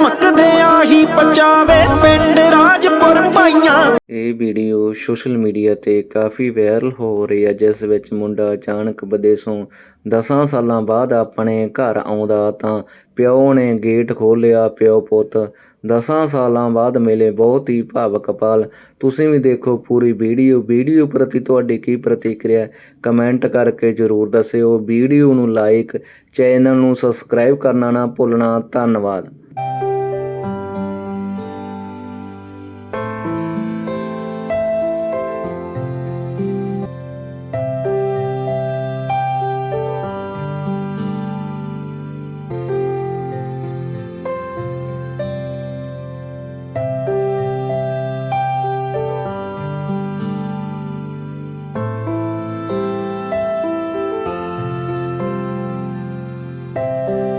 ਧਮਕਦਿਆਂ ਹੀ ਪਚਾਵੇ ਪਿੰਡ ਰਾਜਪੁਰ ਪਾਈਆਂ ਇਹ ਵੀਡੀਓ ਸੋਸ਼ਲ ਮੀਡੀਆ ਤੇ ਕਾਫੀ ਵਾਇਰਲ ਹੋ ਰਹੀ ਹੈ, ਜਿਸ ਵਿੱਚ ਮੁੰਡਾ ਅਚਾਨਕ ਬਦੇਸੋਂ ਦਸਾਂ ਸਾਲਾਂ ਬਾਅਦ ਆਪਣੇ ਘਰ ਆਉਂਦਾ ਤਾਂ ਪਿਓ ਨੇ ਗੇਟ ਖੋਲ੍ਹਿਆ। ਪਿਓ ਪੁੱਤ 10 ਸਾਲਾਂ ਬਾਅਦ ਮਿਲੇ। ਬਹੁਤ ਹੀ ਭਾਵਕ ਪਲ ਤੁਸੀਂ ਵੀ ਦੇਖੋ ਪੂਰੀ ਵੀਡੀਓ। ਵੀਡੀਓ ਪ੍ਰਤੀ ਤੁਹਾਡੀ ਕੀ ਪ੍ਰਤੀਕਿਰਿਆ? ਕਮੈਂਟ ਕਰਕੇ ਜ਼ਰੂਰ ਦੱਸਿਓ। ਵੀਡੀਓ ਨੂੰ ਲਾਈਕ, ਚੈਨਲ ਨੂੰ ਸਬਸਕ੍ਰਾਈਬ ਕਰਨਾ ਨਾ ਭੁੱਲਣਾ। ਧੰਨਵਾਦ। you